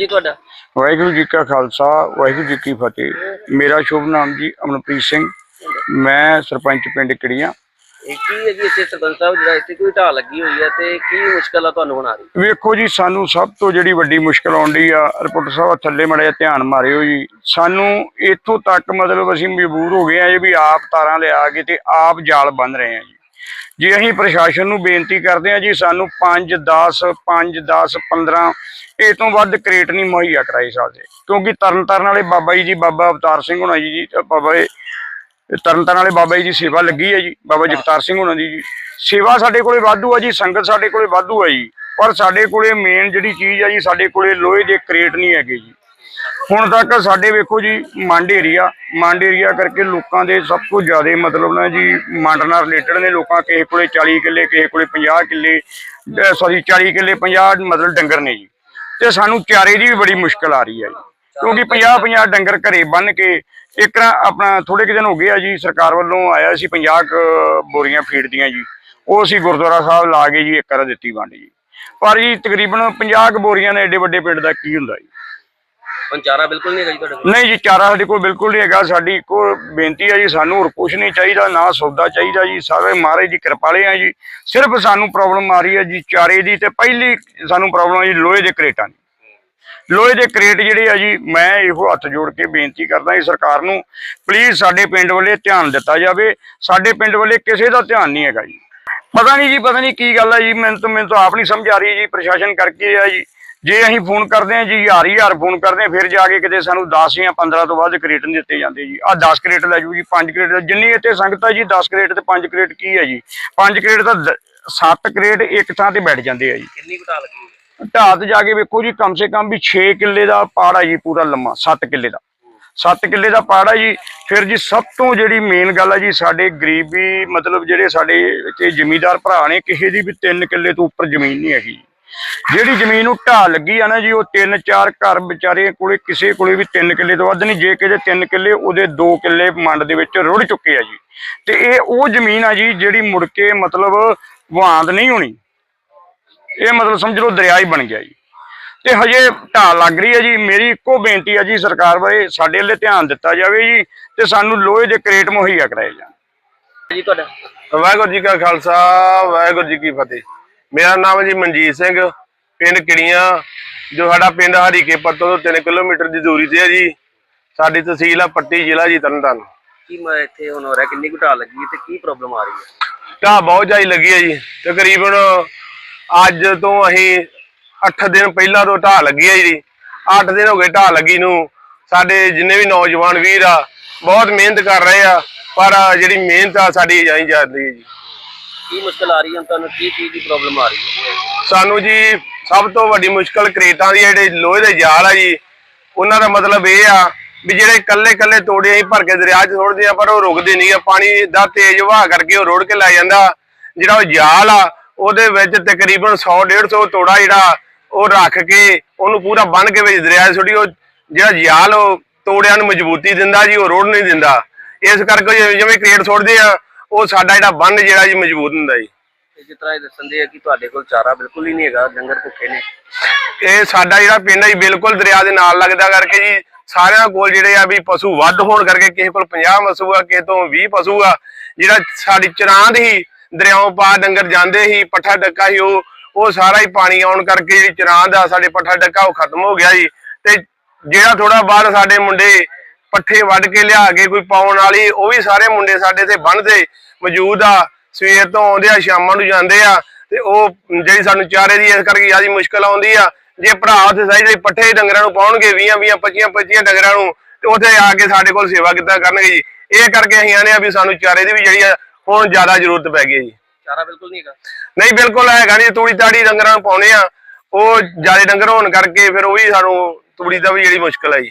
ਜੀ ਤੁਹਾਡਾ? ਵਾਹਿਗੁਰੂ ਜੀ ਕਾ ਖਾਲਸਾ ਵਾਹਿਗੁਰੂ ਜੀ ਕੀ ਫਤਿਹ। ਮੇਰਾ ਸ਼ੁਭ ਨਾਮ ਜੀ ਅਮਨਪ੍ਰੀਤ ਸਿੰਘ। ਮੈਂ ਸਰਪੰਚ ਪਿੰਡ ਕਿੜੀਆਂ। ਇਹ ਕੀ ਹੈ ਜੀ ਇੱਥੇ ਸਰਪੰਚ ਸਾਹਿਬ ਜਿਹੜਾ ਇੱਥੇ ਕੋਈ ਢਾਹ ਲੱਗੀ ਹੋਈ ਹੈ ਤੇ ਕੀ ਮੁਸ਼ਕਲ ਆ ਤੁਹਾਨੂੰ ਹੁਣ ਆ ਰਹੀ? ਵੇਖੋ ਜੀ ਸਾਨੂੰ ਸਭ ਤੋਂ ਜਿਹੜੀ ਵੱਡੀ ਮੁਸ਼ਕਲ ਆਉਂਦੀ ਆ ਰਿਪੋਰਟਰ ਸਾਹਿਬ ਥੱਲੇ ਮੜਿਆ ਧਿਆਨ ਮਾਰਿਓ ਜੀ। ਸਾਨੂੰ ਇੱਥੋਂ ਤੱਕ ਮਤਲਬ ਅਸੀਂ ਮਜਬੂਰ ਹੋ ਗਏ ਆ ਵੀ ਆਪ ਤਾਰਾਂ ਲਿਆ ਕੇ ਤੇ ਆਪ ਜਾਲ ਬੰਨ ਰਹੇ ਆ ਜੀ। ਜੀ, ਅਸੀਂ ਪ੍ਰਸ਼ਾਸਨ ਨੂੰ ਬੇਨਤੀ ਕਰਦੇ ਹਾਂ ਜੀ, ਸਾਨੂੰ 5 10 5 10 15 ਇਹ ਤੋਂ ਵੱਧ ਕ੍ਰੇਟ ਨਹੀਂ ਮੁਹੱਈਆ ਕਰਾਈ ਸਕਦੇ। ਕਿਉਂਕਿ ਤਰਨ ਤਾਰਨ ਵਾਲੇ ਬਾਬਾ ਜੀ ਜੀ ਬਾਬਾ ਅਵਤਾਰ ਸਿੰਘ ਹੋਣਾ ਜੀ ਜੀ ਬਾਬਾ ਇਹ ਤਰਨ ਤਾਰਨ ਵਾਲੇ ਬਾਬਾ ਜੀ ਦੀ ਸੇਵਾ ਲੱਗੀ ਹੈ ਜੀ, ਬਾਬਾ ਜਗਤਾਰ ਸਿੰਘ ਹੋਣਾ ਦੀ ਜੀ। ਸੇਵਾ ਸਾਡੇ ਕੋਲੇ ਵਾਧੂ ਆ ਜੀ, ਸੰਗਤ ਸਾਡੇ ਕੋਲੇ ਵਾਧੂ ਆ ਜੀ, ਪਰ ਸਾਡੇ ਕੋਲੇ ਮੇਨ ਜਿਹੜੀ ਚੀਜ਼ ਆ ਜੀ, ਸਾਡੇ ਕੋਲੇ ਲੋਹੇ ਦੇ ਕ੍ਰੇਟ ਨਹੀਂ ਹੈਗੇ ਜੀ। ਹੁਣ ਤੱਕ ਸਾਡੇ ਵੇਖੋ ਜੀ, ਮੰਡ ਏਰੀਆ ਮੰਡ ਏਰੀਆ ਕਰਕੇ ਲੋਕਾਂ ਦੇ ਸਭ ਤੋਂ ਜ਼ਿਆਦਾ ਮਤਲਬ ਨਾ ਜੀ, ਮੰਡ ਨਾਲ ਰਿਲੇਟਡ ਨੇ ਲੋਕਾਂ, ਕਿਸੇ ਕੋਲੇ 40 ਕਿੱਲੇ, ਕਿਸੇ ਕੋਲੇ 50 ਕਿੱਲੇ ਸੌਰੀ 40 ਕਿੱਲੇ 50 ਮਤਲਬ ਡੰਗਰ ਨੇ ਜੀ। ਤੇ ਸਾਨੂੰ ਚਾਰੇ ਦੀ ਵੀ ਬੜੀ ਮੁਸ਼ਕਲ ਆ ਰਹੀ ਹੈ ਜੀ। ਕਿਉਂਕਿ 50 50 ਡੰਗਰ ਘਰੇ ਬੰਨ ਕੇ ਇੱਕ ਨਾ ਆਪਣਾ ਥੋੜੇ ਕੁ ਦਿਨ ਹੋ ਗਏ ਆ ਜੀ, ਸਰਕਾਰ ਵੱਲੋਂ ਆਇਆ ਸੀ 50 ਕੁ ਬੋਰੀਆਂ ਫੀਡ ਦੀਆਂ ਜੀ। ਉਹ ਅਸੀਂ ਗੁਰਦੁਆਰਾ ਸਾਹਿਬ ਲਾ ਕੇ ਜੀ, ਇੱਕ ਰ ਦਿੱਤੀ ਵੰਡ ਜੀ। ਪਰ ਜੀ ਤਕਰੀਬਨ 50 ਕੁ ਬੋਰੀਆਂ ਨੇ ਐਡੇ ਵੱਡੇ ਪਿੰਡ ਦਾ ਕੀ ਹੁੰਦਾ ਜੀ। ਹੁਣ ਚਾਰਾ ਬਿਲਕੁਲ ਨਹੀਂ ਹੈਗਾ ਜੀ ਤੁਹਾਡੇ ਕੋਲ? ਨਹੀਂ ਜੀ, ਚਾਰਾ ਸਾਡੇ ਕੋਲ ਬਿਲਕੁਲ ਨਹੀਂ ਹੈਗਾ। ਸਾਡੀ ਇੱਕੋ ਬੇਨਤੀ ਹੈ ਜੀ, ਸਾਨੂੰ ਹੋਰ ਕੁਝ ਨਹੀਂ ਚਾਹੀਦਾ, ਨਾ ਸੌਦਾ ਚਾਹੀਦਾ ਜੀ। ਸਾਰੇ ਮਹਾਰਾਜ ਦੀ ਕਿਰਪਾਲੇ ਆ ਜੀ। ਸਿਰਫ ਸਾਨੂੰ ਪ੍ਰੋਬਲਮ ਆ ਰਹੀ ਹੈ ਜੀ ਚਾਰੇ ਦੀ ਤੇ ਪਹਿਲੀ ਸਾਨੂੰ ਪ੍ਰੋਬਲਮ ਆ ਜੀ ਲੋਹੇ ਦੇ ਕਰੇਟਾਂ ਦੀ। ਲੋਹੇ ਦੇ ਕਰੇਟ ਜਿਹੜੇ ਆ ਜੀ, ਮੈਂ ਇਹੋ ਹੱਥ ਜੋੜ ਕੇ ਬੇਨਤੀ ਕਰਦਾ ਜੀ ਸਰਕਾਰ ਨੂੰ ਪਲੀਜ਼ ਸਾਡੇ ਪਿੰਡ ਵੱਲੇ ਧਿਆਨ ਦਿੱਤਾ ਜਾਵੇ। ਸਾਡੇ ਪਿੰਡ ਵੱਲੇ ਕਿਸੇ ਦਾ ਧਿਆਨ ਨਹੀਂ ਹੈਗਾ ਜੀ। ਪਤਾ ਨਹੀਂ ਜੀ, ਪਤਾ ਨਹੀਂ ਕੀ ਗੱਲ ਹੈ ਜੀ। ਮੈਨੂੰ ਤਾਂ ਮੈਨੂੰ ਤਾਂ ਆਪ ਨਹੀਂ ਸਮਝ ਆ ਰਹੀ ਜੀ, ਪ੍ਰਸ਼ਾਸਨ ਕਰਕੇ ਆ ਜੀ। ਜੇ ਅਸੀਂ ਫੋਨ ਕਰਦੇ ਹਾਂ ਜੀ ਹਜ਼ਾਰ ਹਜ਼ਾਰ ਫੋਨ ਕਰਦੇ ਫਿਰ ਜਾ ਕੇ ਕਿਤੇ ਸਾਨੂੰ 10 ਜਾਂ 15 ਤੋਂ ਵੱਧ ਕਰੇਟ ਨਹੀਂ ਦਿੱਤੇ ਜਾਂਦੇ ਜੀ। ਆਹ 10 ਕਰੇਟ ਲੈ ਜੂ ਜੀ 5 ਕਰੇਟ ਜਿੰਨੀ ਇੱਥੇ ਸੰਗਤ ਹੈ ਜੀ 10 ਕਰੇਟ ਤੇ 5 ਕਰੇਟ ਕੀ ਹੈ ਜੀ? 5 ਕਰੇਟ ਤਾਂ 7 ਕਰੇਟ ਇੱਕ ਥਾਂ ਤੇ ਬੈਠ ਜਾਂਦੇ ਆ ਜੀ। ਕਿੰਨੀ ਕੁ ਢਾਹ ਲੱਗੀ ਹੋਈ ਹੈ? ਢਾਹ ਤੇ ਜਾ ਕੇ ਵੇਖੋ ਜੀ ਕਮ ਸੇ ਕਮ ਵੀ 6 ਕਿੱਲੇ ਦਾ ਪਾੜਾ ਜੀ ਪੂਰਾ ਲੰਮਾ 7 ਕਿੱਲੇ ਦਾ। 7 ਕਿੱਲੇ ਦਾ ਪਾੜਾ ਜੀ ਫਿਰ ਜੀ ਸਭ ਤੋਂ ਜਿਹੜੀ ਮੇਨ ਗੱਲ ਹੈ ਜੀ ਸਾਡੇ ਗਰੀਬੀ ਮਤਲਬ ਜਿਹੜੇ ਸਾਡੇ ਇੱਥੇ ਜ਼ਿਮੀਂਦਾਰ ਭਰਾ ਨੇ ਕਿਸੇ ਦੀ ਵੀ 3 ਕਿੱਲੇ ਤੋਂ ਉੱਪਰ ਜ਼ਮੀਨ ਨਹੀਂ ਹੈਗੀ ਜਿਹੜੀ ਜ਼ਮੀਨ ਨੂੰ ਢਾਹ ਲੱਗੀ ਆ ਨਾ ਜੀ ਉਹ 3-4 ਘਰ ਵਿਚਾਰੇ ਕੋਲੇ ਕਿਸੇ ਕੋਲੇ ਵੀ 3 ਕਿੱਲੇ ਤੋਂ ਵੱਧ ਨਹੀਂ ਜੇ ਕਿਤੇ 3 ਕਿੱਲੇ ਉਹਦੇ 2 ਕਿੱਲੇ ਮੰਡ ਦੇ ਵਿੱਚ ਰੁੜ ਚੁੱਕੇ ਆ ਜੀ। ਤੇ ਇਹ ਉਹ ਜ਼ਮੀਨ ਆ ਜੀ ਜਿਹੜੀ ਮੁੜ ਕੇ ਮਤਲਬ ਵਾਂਦ ਨਹੀਂ ਹੋਣੀ। ਇਹ ਮਤਲਬ ਸਮਝ ਲਓ ਦਰਿਆ ਹੀ ਬਣ ਗਿਆ ਜੀ। ਤੇ ਹਜੇ ਢਾਹ ਲੱਗ ਰਹੀ ਹੈ ਜੀ ਮੇਰੀ ਇੱਕੋ ਬੇਨਤੀ ਹੈ ਜੀ ਸਰਕਾਰ ਬਾਰੇ ਸਾਡੇ ਵੱਲੇ ਧਿਆਨ ਦਿੱਤਾ ਜਾਵੇ ਜੀ ਤੇ ਸਾਨੂੰ ਲੋਹੇ ਦੇ ਕਰੇਟ ਮੁਹੱਈਆ ਕਰਾਏ ਜਾਣ। ਜੀ ਤੁਹਾਡਾ। ਵਾਹਿਗੁਰੂ ਜੀ ਕਾ ਖਾਲਸਾ ਵਾਹਿਗੁਰੂ ਜੀ ਕੀ ਫਤਿਹ। ਮੇਰਾ ਨਾਮ ਹੈ ਜੀ ਮਨਜੀਤ ਸਿੰਘ ਪਿੰਡ ਕਿੜੀਆਂ ਜੋ ਸਾਡਾ ਪਿੰਡ ਹਰੀਕੇ ਪੱਤੋਂ ਤੋਂ 3 ਕਿਲੋਮੀਟਰ ਦੀ ਦੂਰੀ ਤੇ ਹੈ ਜੀ। ਸਾਡੀ ਤਹਿਸੀਲ ਆ ਪੱਟੀ ਜ਼ਿਲ੍ਹਾ ਜੀ ਤਰਨਤਾਰਨ। ਕੀ ਮੈਂ ਇੱਥੇ ਹੁਣ ਹੋ ਰਿਹਾ ਕਿੰਨੀ ਢਾਹ ਲੱਗੀ ਤੇ ਕੀ ਪ੍ਰੋਬਲਮ ਆ ਰਹੀ ਹੈ? ਢਾਹ ਬਹੁਤ ਜ਼ਿਆਦਾ ਲੱਗੀ ਹੈ ਜੀ। ਤਕਰੀਬਨ ਅੱਜ ਤੋਂ ਅਸੀਂ 8 ਦਿਨ ਪਹਿਲਾਂ ਤੋਂ ਢਾਹ ਲੱਗੀ ਹੈ ਜੀ। 8 ਦਿਨ ਹੋ ਗਏ ਢਾਹ ਲੱਗੀ ਨੂੰ। ਸਾਡੇ ਜਿੰਨੇ ਵੀ ਨੌਜਵਾਨ ਵੀਰ ਆ ਬਹੁਤ ਮਿਹਨਤ ਕਰ ਰਹੇ ਆ ਪਰ ਜਿਹੜੀ ਮਿਹਨਤ ਆ ਸਾਡੀ ਜਾਈ ਜਾਂਦੀ ਹੈ ਜੀ। ਕੀ ਮੁਸ਼ਕਲ ਆ ਰਹੀ ਹੈ? ਤੁਹਾਨੂੰ ਕੀ ਚੀਜ਼ ਦੀ ਪ੍ਰੋਬਲਮ ਆ ਰਹੀ ਹੈ? ਸਾਨੂੰ ਜੀ ਸਭ ਤੋਂ ਵੱਡੀ ਮੁਸ਼ਕਲ ਕਰੇਟਾਂ ਦੀ ਜਿਹੜੇ ਲੋਹੇ ਦੇ ਜਾਲ ਆ ਜੀ, ਉਹਨਾਂ ਦਾ ਮਤਲਬ ਇਹ ਆ ਵੀ ਜਿਹੜੇ ਕੱਲੇ ਕੱਲੇ ਤੋੜੇ ਅਸੀਂ ਭਰ ਕੇ ਦਰਿਆ 'ਚ ਸੁੱਟਦੇ ਆ, ਪਰ ਉਹ ਰੁਕਦੇ ਨਹੀਂ ਆ। ਪਾਣੀ ਦਾ ਤੇਜ਼ ਵਹਾਅ ਕਰਕੇ ਉਹ ਰੋੜ ਕੇ ਲੈ ਜਾਂਦਾ। ਜਿਹੜਾ ਉਹ ਜਾਲ ਆ, ਉਹਦੇ ਵਿੱਚ ਤਕਰੀਬਨ 100 150 ਤੋੜਾ ਜਿਹੜਾ ਉਹ ਰੱਖ ਕੇ ਉਹਨੂੰ ਪੂਰਾ ਬੰਨ ਕੇ ਵਿੱਚ ਦਰਿਆ 'ਚ ਸੁੱਟੀ। ਉਹ ਜਿਹੜਾ ਜਾਲ ਉਹ ਤੋੜਿਆਂ ਨੂੰ ਮਜ਼ਬੂਤੀ ਦਿੰਦਾ ਜੀ, ਉਹ ਰੋੜ ਨਹੀਂ ਦਿੰਦਾ। ਇਸ ਕਰਕੇ ਜਿਵੇਂ- ਜਿਵੇਂ ਕਰੇਟ ਸੁੱਟਦੇ ਆ ਉਹ ਸਾਡਾ ਜਿਹੜਾ ਬੰਨ ਜਿਹੜਾ ਜੀ ਮਜ਼ਬੂਤ ਹੁੰਦਾ ਜੀ। ਜਿਸ ਤਰ੍ਹਾਂ ਇਹ ਦੱਸਣ ਦੇ ਆ ਕਿ ਤੁਹਾਡੇ ਕੋਲ ਚਾਰਾ ਬਿਲਕੁਲ ਹੀ ਨਹੀਂ ਹੈਗਾ ਡੰਗਰ ਭੁੱਖੇ ਨੇ। ਇਹ ਸਾਡਾ ਜਿਹੜਾ ਪਿੰਡ ਹੈ ਜੀ ਬਿਲਕੁਲ ਦਰਿਆ ਦੇ ਨਾਲ ਲੱਗਦਾ ਕਰਕੇ ਜੀ ਸਾਰਿਆਂ ਕੋਲ ਜਿਹੜੇ ਆ ਵੀ ਪਸ਼ੂ ਵੱਧ ਹੋਣ ਕਰਕੇ ਕਿਸੇ ਕੋਲ 50 ਪਸ਼ੂ ਆ ਕਿਸੇ ਤੋਂ 20 ਪਸ਼ੂ ਆ ਜਿਹੜਾ ਸਾਡੀ ਚਰਾਂਦ ਹੀ ਦਰਿਆਓਂ ਪਾ ਡੰਗਰ ਜਾਂਦੇ ਹੀ ਪੱਠਾ ਡੱਕਾ ਹੀ ਉਹ ਉਹ ਸਾਰਾ ਹੀ ਪਾਣੀ ਆਉਣ ਕਰਕੇ ਜਿਹੜੀ ਚਰਾਂਦ ਆ ਸਾਡੇ ਪੱਠਾ ਡੱਕਾ ਉਹ ਖਤਮ ਹੋ ਗਿਆ ਜੀ। ਤੇ ਜਿਹੜਾ ਥੋੜਾ ਬਾਅਦ ਸਾਡੇ ਮੁੰਡੇ ਪੱਠੇ ਵੱਢ ਕੇ ਲਿਆ ਕੇ ਕੋਈ ਪਾਉਣ ਵਾਲੀ ਉਹ ਵੀ ਸਾਰੇ ਮੁੰਡੇ ਸਾਡੇ ਤੇ ਬੰਨ ਤੇ ਮੌਜੂਦ ਆ ਸਵੇਰ ਤੋਂ ਆਉਂਦੇ ਆ ਸ਼ਾਮਾਂ ਨੂੰ ਜਾਂਦੇ ਆ ਤੇ ਉਹ ਜਿਹੜੀ ਸਾਨੂੰ ਚਾਰੇ ਦੀ ਇਸ ਕਰਕੇ ਜ਼ਿਆਦਾ ਮੁਸ਼ਕਲ ਆਉਂਦੀ ਆ ਜੇ ਭਰਾ ਉੱਥੇ ਸਾਈ ਜਿਹੜੇ ਪੱਠੇ ਡੰਗਰਾਂ ਨੂੰ ਪਾਉਣਗੇ 20 20 25 25 ਡੰਗਰਾਂ ਨੂੰ ਤੇ ਉੱਥੇ ਆ ਕੇ ਸਾਡੇ ਕੋਲ ਸੇਵਾ ਕਿੱਦਾਂ ਕਰਨਗੇ ਜੀ? ਇਹ ਕਰਕੇ ਅਸੀਂ ਆਨੇ ਆ ਵੀ ਸਾਨੂੰ ਚਾਰੇ ਦੀ ਵੀ ਜਿਹੜੀ ਆ ਹੁਣ ਜ਼ਿਆਦਾ ਜ਼ਰੂਰਤ ਪੈ ਗਈ ਜੀ। ਚਾਰਾ ਬਿਲਕੁਲ ਨਹੀਂ ਹੈਗਾ। ਨਹੀਂ ਬਿਲਕੁਲ ਹੈਗਾ ਨਹੀਂ ਤੂੜੀ ਤਾੜੀ ਡੰਗਰਾਂ ਨੂੰ ਪਾਉਣੇ ਆ ਉਹ ਜ਼ਿਆਦਾ ਡੰਗਰ ਹੋਣ ਕਰਕੇ ਫਿਰ ਉਹ ਵੀ ਸਾਨੂੰ ਤੂੜੀ ਦਾ ਵੀ ਜਿਹੜੀ ਮੁਸ਼ਕਲ ਹੈ ਜੀ।